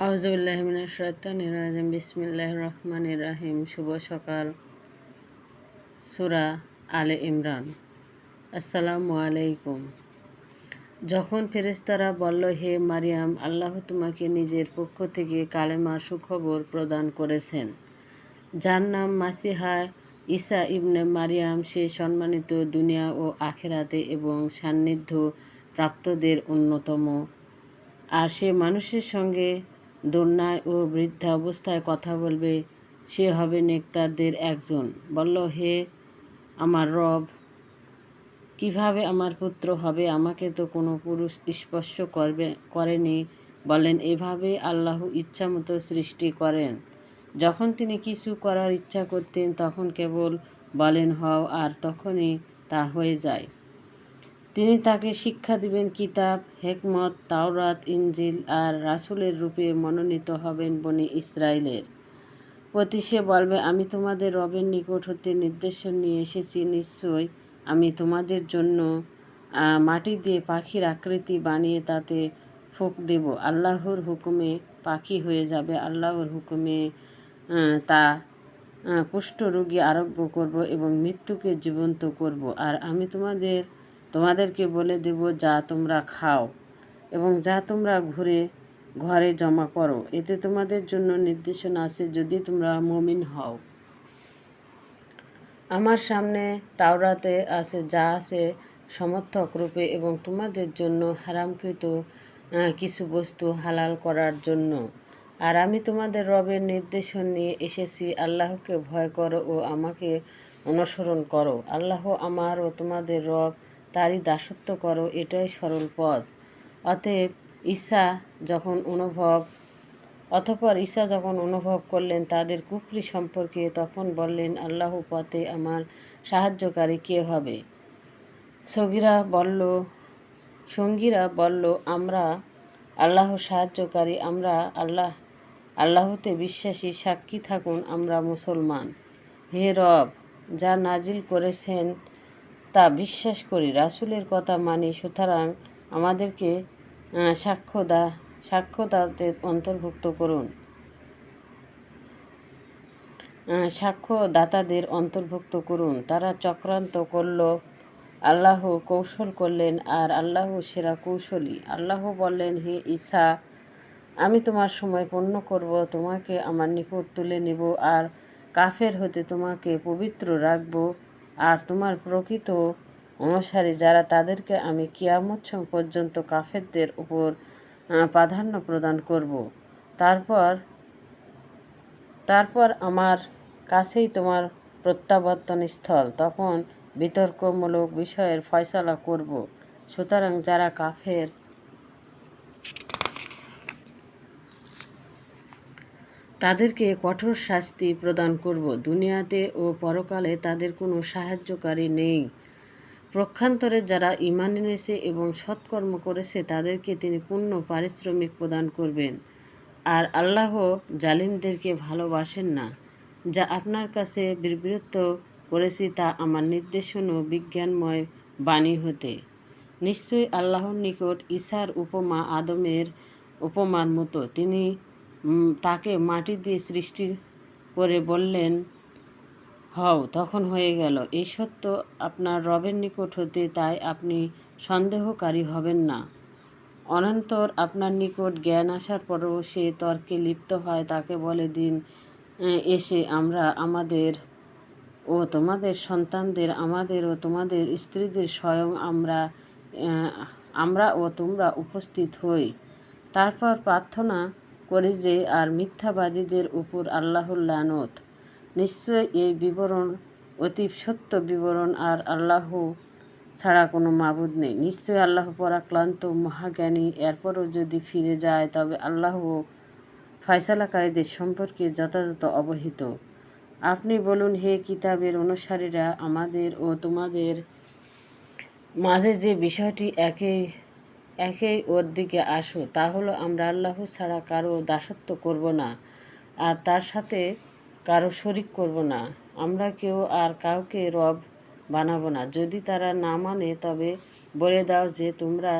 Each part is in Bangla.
আউজুবিল্লাহমিনাশাতানিরাজিম বিসমিল্লাহ রহমান রাহিম। শুভ সকাল। সুরা আলে ইমরান। আসসালামু আলাইকুম। যখন ফেরেস্তারা বলল, হে মারিয়াম, আল্লাহ তোমাকে নিজের পক্ষ থেকে কালেমার সুখবর প্রদান করেছেন। যার নাম মাসিহা ঈসা ইবনে মারিয়াম। সে সম্মানিত দুনিয়া ও আখেরাতে এবং সান্নিধ্য প্রাপ্তদের অন্যতম। আর সে মানুষের সঙ্গে দোলনায় ও বৃদ্ধা অবস্থায় কথা বলবে, সে হবে নেকতারদের একজন। বলল, হে আমার রব, কীভাবে আমার পুত্র হবে? আমাকে তো কোনো পুরুষ স্পর্শ করবে, করেনি। বলেন, এভাবে আল্লাহ ইচ্ছামতো সৃষ্টি করেন। যখন তিনি কিছু করার ইচ্ছা করতেন, তখন কেবল বলেন, হও আর তখনই তা হয়ে যায়। তিনি তাকে শিক্ষা দিবেন, কিতাব, হেকমত, তাওরাত ইঞ্জিল আর রাসুলের রূপে মনোনীত হবেন বনি ইসরায়েলের প্রতি সে বলবে, আমি তোমাদের রবের নিকট হতে নির্দেশন নিয়ে এসেছি, নিশ্চয় আমি তোমাদের জন্য মাটি দিয়ে পাখির আকৃতি বানিয়ে তাতে ফুক দেব। আল্লাহর হুকুমে পাখি হয়ে যাবে, আল্লাহর হুকুমে তা কুষ্ঠরোগী আরোগ্য করব এবং মৃত্যুকে জীবন্ত করব। আর আমি তোমাদের তোমাদেরকে বলে দেব, যা তোমরা খাও এবং যা তোমরা ঘুরে ঘরে জমা করো, এতে তোমাদের জন্য নির্দেশনা আছে যদি তোমরা মমিন হও। আমার সামনে তাওরাতে আছে, যা আছে সমর্থক রূপে এবং তোমাদের জন্য হারামকৃত কিছু বস্তু হালাল করার জন্য। আর আমি তোমাদের রবের নির্দেশন নিয়ে এসেছি, আল্লাহকে ভয় করো ও আমাকে অনুসরণ করো। আল্লাহ আমার ও তোমাদের রব তারই দাসত্ব করো, এটাই সরল পথ। অতএব ঈশা যখন অনুভব, অতপর ঈশা যখন অনুভব করলেন তাদের কুফরি সম্পর্কে তখন বললেন, আল্লাহ পথে আমার সাহায্যকারী কে হবে? সগিরা বলল, সঙ্গীরা বলল, আমরা আল্লাহ সাহায্যকারী, আমরা আল্লাহ, আল্লাহতে বিশ্বাসী, সাক্ষী থাকুন, আমরা মুসলমান। হে রব, যা নাজিল করেছেন তা বিশ্বাস করি, রাসুলের কথা মানি। সুতরাং আমাদেরকে সাক্ষ্য দা সাক্ষ্যদাতের অন্তর্ভুক্ত করুন। সাক্ষ্যদাতাদের অন্তর্ভুক্ত করুন। তারা চক্রান্ত করল আল্লাহ কৌশল করলেন আর আল্লাহ সেরা কৌশলী। আল্লাহ বললেন, হে ঈশা আমি তোমার সময় পূর্ণ করব, তোমাকে আমার নিকট তুলে নিব আর কাফের হতে তোমাকে পবিত্র রাখব। আর তোমার প্রকৃত অনুসারী যারা, তাদেরকে আমি কিয়ামত পর্যন্ত কাফেরদের উপর প্রাধান্য প্রদান করব। তারপর তারপর আমার কাছেই তোমার প্রত্যাবর্তন স্থল। তখন বিতর্কমূলক বিষয়ের ফয়সলা করব। সুতরাং যারা কাফের তাদেরকে কঠোর শাস্তি প্রদান করব। দুনিয়াতে ও পরকালে তাদের কোনো সাহায্যকারী নেই। প্রক্ষান্তরে যারা ইমান এনেছে এবং সৎকর্ম করেছে, তাদেরকে তিনি পূর্ণ পারিশ্রমিক প্রদান করবেন। আর আল্লাহ জালিমদেরকে ভালোবাসেন না। যা আপনার কাছে বিবৃত করেছি তা আমার নির্দেশন ও বিজ্ঞানময় বাণী হতে। নিশ্চয়ই আল্লাহর নিকট ঈশার উপমা আদমের উপমার মতো। তিনি তাকে মাটি দিয়ে সৃষ্টি করে বললেন, হও, তখন হয়ে গেল। এই সত্য আপনার রবের নিকট হতে, তাই আপনি সন্দেহকারী হবেন না। অনন্তর আপনার নিকট জ্ঞান আসার পরও সে তর্কে লিপ্ত হয়। তাকে বলে, দিন এসে আমরা আমাদের ও তোমাদের সন্তানদের, আমাদের ও তোমাদের স্ত্রীদের স্বয়ং আমরা আমরা ও তোমরা উপস্থিত হই। তারপর প্রার্থনা করি যে আর মিথ্যাবাদীদের উপর আল্লাহর লানত। নিশ্চয় এই বিবরণ, অতি সত্য বিবরণ আর আল্লাহ ছাড়া কোনো মাবুদ নেই। নিশ্চয়ই আল্লাহ পরাক্লান্ত মহাজ্ঞানী এরপরও যদি ফিরে যায়, তবে আল্লাহ ফয়সালাকারীদের সম্পর্কে যথাযথ অবহিত। আপনি বলুন, হে কিতাবের অনুসারীরা, আমাদের ও তোমাদের মাঝে যে বিষয়টি একেই একেই ওর দিকে আসো, তাহলে আমরা আল্লাহ ছাড়া কারও দাসত্ব করব না, আর তার সাথে কারও শরিক করব না। আমরা কেউ আর কাউকে রব বানাবো না। যদি তারা না মানে তবে বলে দাও যে তোমরা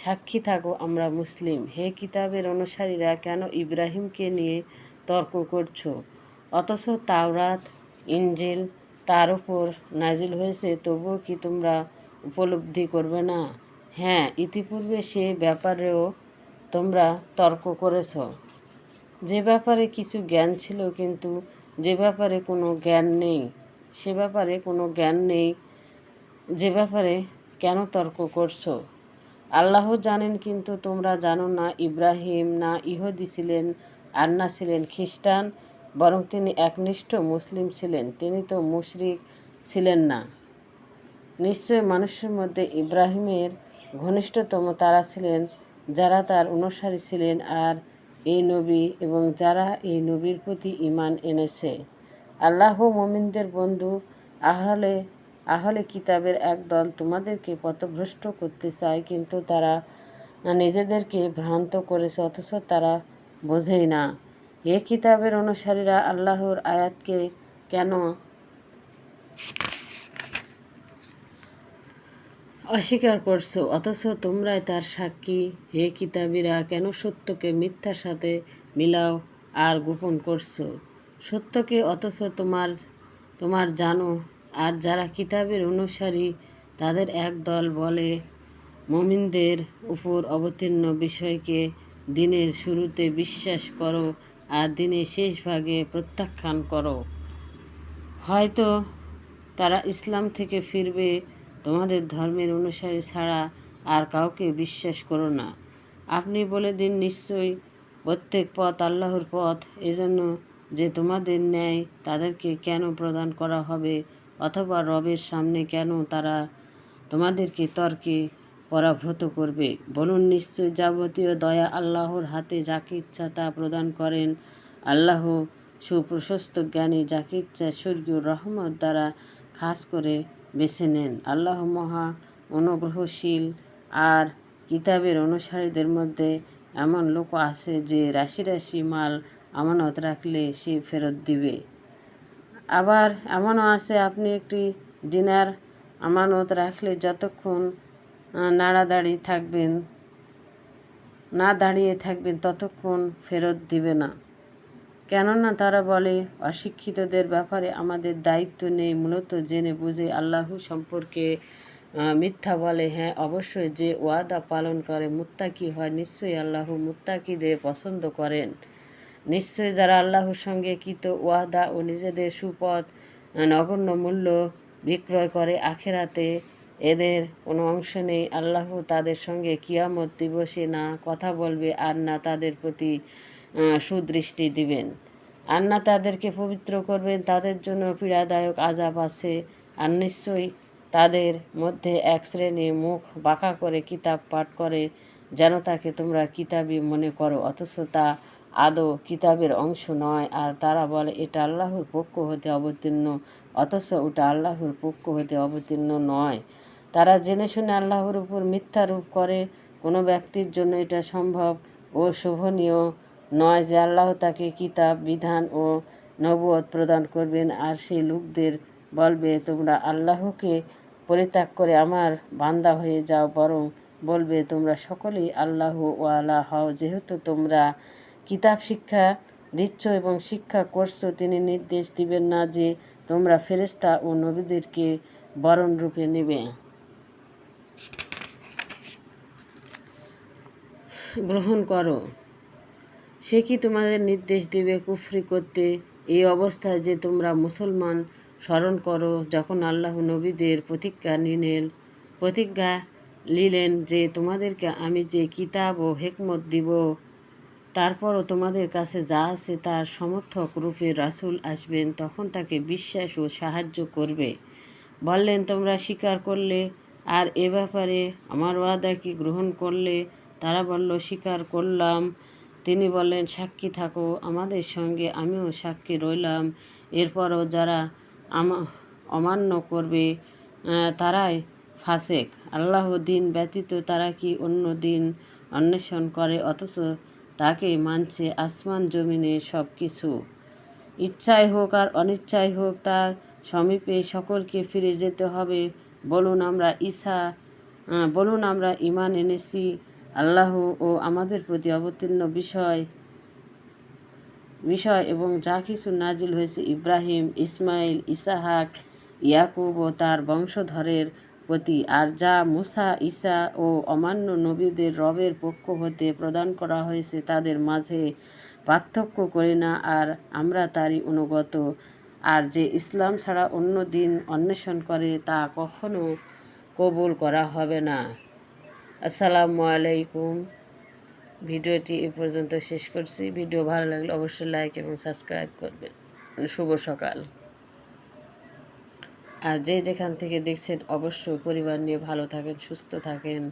সাক্ষী থাকো, আমরা মুসলিম। হে কিতাবের অনুসারীরা, কেন ইব্রাহিমকে নিয়ে তর্ক করছ? অথচ তাওরাত ইঞ্জিল তার উপর নাজিল হয়েছে, তবুও কি তোমরা উপলব্ধি করবে না? হ্যাঁ ইতিপূর্বে সে ব্যাপারেও তোমরা তর্ক করেছ। যে ব্যাপারে কিছু জ্ঞান ছিল কিন্তু যে ব্যাপারে কোনো জ্ঞান নেই, সে ব্যাপারে কোনো জ্ঞান নেই, যে ব্যাপারে কেন তর্ক করছ? আল্লাহ জানেন কিন্তু তোমরা জানো না ইব্রাহিম না ইহুদি ছিলেন আর না ছিলেন খ্রিস্টান, বরং তিনি একনিষ্ঠ মুসলিম ছিলেন, তিনি তো মুশরিক ছিলেন না। নিশ্চয় মানুষের মধ্যে ইব্রাহিমের ঘনিষ্ঠতম তারা ছিলেন, যারা তার অনুসারী ছিলেন আর এই নবী এবং যারা এই নবীর প্রতি ইমান এনেছে। আল্লাহ মমিনদের বন্ধু, আহলে আহলে কিতাবের একদল তোমাদেরকে পথভ্রষ্ট করতে চায়, কিন্তু তারা নিজেদেরকে ভ্রান্ত করেছে, অথচ তারা বোঝেই না। এ কিতাবের অনুসারীরা আল্লাহর আয়াতকে কেন অস্বীকার করছ, অথচ তোমরাই তার সাক্ষী। হে কিতাবীরা, কেন সত্যকে মিথ্যার সাথে মিলাও আর গোপন করছ? সত্যকে অথচ তোমার তোমার জানো, আর যারা কিতাবের অনুসারী, তাদের এক দল বলে, মমিনদের উপর অবতীর্ণ বিষয়কে দিনের শুরুতে বিশ্বাস করো আর দিনের শেষ ভাগে প্রত্যাখ্যান করো। হয়তো তারা ইসলাম থেকে ফিরবে তোমাদের ধর্মের অনুসারী ছাড়া আর কাউকে বিশ্বাস করো না। আপনি বলে দিন নিশ্চয়ই প্রত্যেক পথ আল্লাহর পথ, এজন্য যে তোমাদের ন্যায় তাদেরকে কেন প্রদান করা হবে অথবা রবের সামনে কেন তারা তোমাদেরকে তর্কে পরাভূত করবে? বলুন নিশ্চয় যাবতীয় দয়া আল্লাহর হাতে যাকে ইচ্ছা তা প্রদান করেন। আল্লাহ সুপ্রশস্ত জ্ঞানী যাকে ইচ্ছা স্বর্গীয় রহমত দ্বারা খাস করে বেছে নেন। আল্লাহ মহা অনুগ্রহশীল। আর কিতাবের অনুসারীদের মধ্যে এমন লোক আছে যে রাশি রাশি মাল আমানত রাখলে সে ফেরত দিবে। আবার এমনও আছে, আপনি একটি দিনার আমানত রাখলে যতক্ষণ নাড়াদাড়ি থাকবেন, না দাঁড়িয়ে থাকবেন, ততক্ষণ ফেরত দিবে না। কেননা তারা বলে, অশিক্ষিতদের ব্যাপারে আমাদের দায়িত্ব নেই। মূলত জেনে বুঝে আল্লাহ সম্পর্কে মিথ্যা বলে। হ্যাঁ অবশ্যই যে ওয়াদা পালন করে, মুত্তাকি হয়, নিশ্চয়ই আল্লাহ মুত্তাকিদের পছন্দ করেন। নিশ্চয়ই যারা আল্লাহর সঙ্গে কৃত ওয়াদা ও নিজেদের সুপথ নগণ্য মূল্য বিক্রয় করে, আখেরাতে এদের কোনো অংশ নেই। আল্লাহ তাদের সঙ্গে কিয়ামত দিবসে না কথা বলবে আর না তাদের প্রতি সুদৃষ্টি দিবেন। আর না তাদেরকে পবিত্র করবেন, তাদের জন্য পীড়াদায়ক আজাব আছে। আর নিশ্চয়ই তাদের মধ্যে এক শ্রেণি মুখ বাঁকা করে কিতাব পাঠ করে, যেন তাকে তোমরা কিতাবই মনে করো, অথচ তা আদৌ কিতাবের অংশ নয়। আর তারা বলে, এটা আল্লাহর পক্ষ হতে অবতীর্ণ, অথচ ওটা আল্লাহর পক্ষ হতে অবতীর্ণ নয়। তারা জেনে শুনে আল্লাহর উপর মিথ্যারোপ করে, কোনো ব্যক্তির জন্য এটা সম্ভব ও শোভনীয় নয় যে আল্লাহ তাকে কিতাব, বিধান ও নবুয়ত প্রদান করবেন, আর সেই লোকদের বলবে, তোমরা আল্লাহকে পরিত্যাগ করে আমার বান্দা হয়ে যাও। বরং বলবে, তোমরা সকলেই আল্লাহ ও আল্লাহ হও। যেহেতু তোমরা কিতাব, শিক্ষা দিচ্ছ এবং শিক্ষা করছ, তিনি নির্দেশ দিবেন না যে তোমরা ফেরেস্তা ও নবীদেরকে বরণ রূপে নেবে। গ্রহণ করো। সে কি তোমাদের নির্দেশ দিবে কুফরি করতে? এই অবস্থায় যে তোমরা মুসলমান স্মরণ করো, যখন আল্লাহ নবীদের প্রতিজ্ঞা নিলেন প্রতিজ্ঞা নিলেন যে তোমাদেরকে আমি যে কিতাব ও হেকমত দিব, তারপরও তোমাদের কাছে যা আছে তার সমর্থক রূপে রাসুল আসবেন, তখন তাকে বিশ্বাস ও সাহায্য করবে। বললেন, তোমরা স্বীকার করলে, আর এ ব্যাপারে আমার ওয়াদা কি গ্রহণ করলে? তারা বলল, স্বীকার করলাম। তিনি বলেন সাক্ষী থাকো, আমাদের সঙ্গে আমিও সাক্ষী রইলাম। এরপরও যারা অমান্য করবে তারাই ফাসেক। আল্লাহ দিন ব্যতীত তারা কি অন্য দিন অন্বেষণ করে? অথচ তাকে মানছে আসমান জমিনে সব কিছু ইচ্ছাই হোক আর অনিচ্ছাই হোক, তার সমীপে সকলকে ফিরে যেতে হবে। বলুন আমরা ঈশা বলুন আমরা ইমান এনেছি আল্লাহ ও আমাদের প্রতি অবতীর্ণ বিষয় বিষয় এবং যা কিছু নাজিল হয়েছে ইব্রাহিম, ইসমাইল, ইসাহাক, ইয়াকুব ও তার বংশধরের প্রতি আর যা মুসা, ঈসা ও অমান্য নবীদের রবের পক্ষ হতে প্রদান করা হয়েছে তাদের মাঝে পার্থক্য করি না আর আমরা তারই অনুগত। আর যে ইসলাম ছাড়া অন্য দিন অন্বেষণ করে তা কখনো কবুল করা হবে না। আসসালামু আলাইকুম। ভিডিওটি এ পর্যন্ত শেষ করছি। ভিডিও ভালো লাগলে অবশ্যই লাইক এবং সাবস্ক্রাইব করবেন। শুভ সকাল। আর যে যেখান থেকে দেখছেন, অবশ্যই পরিবার নিয়ে ভালো থাকেন, সুস্থ থাকেন।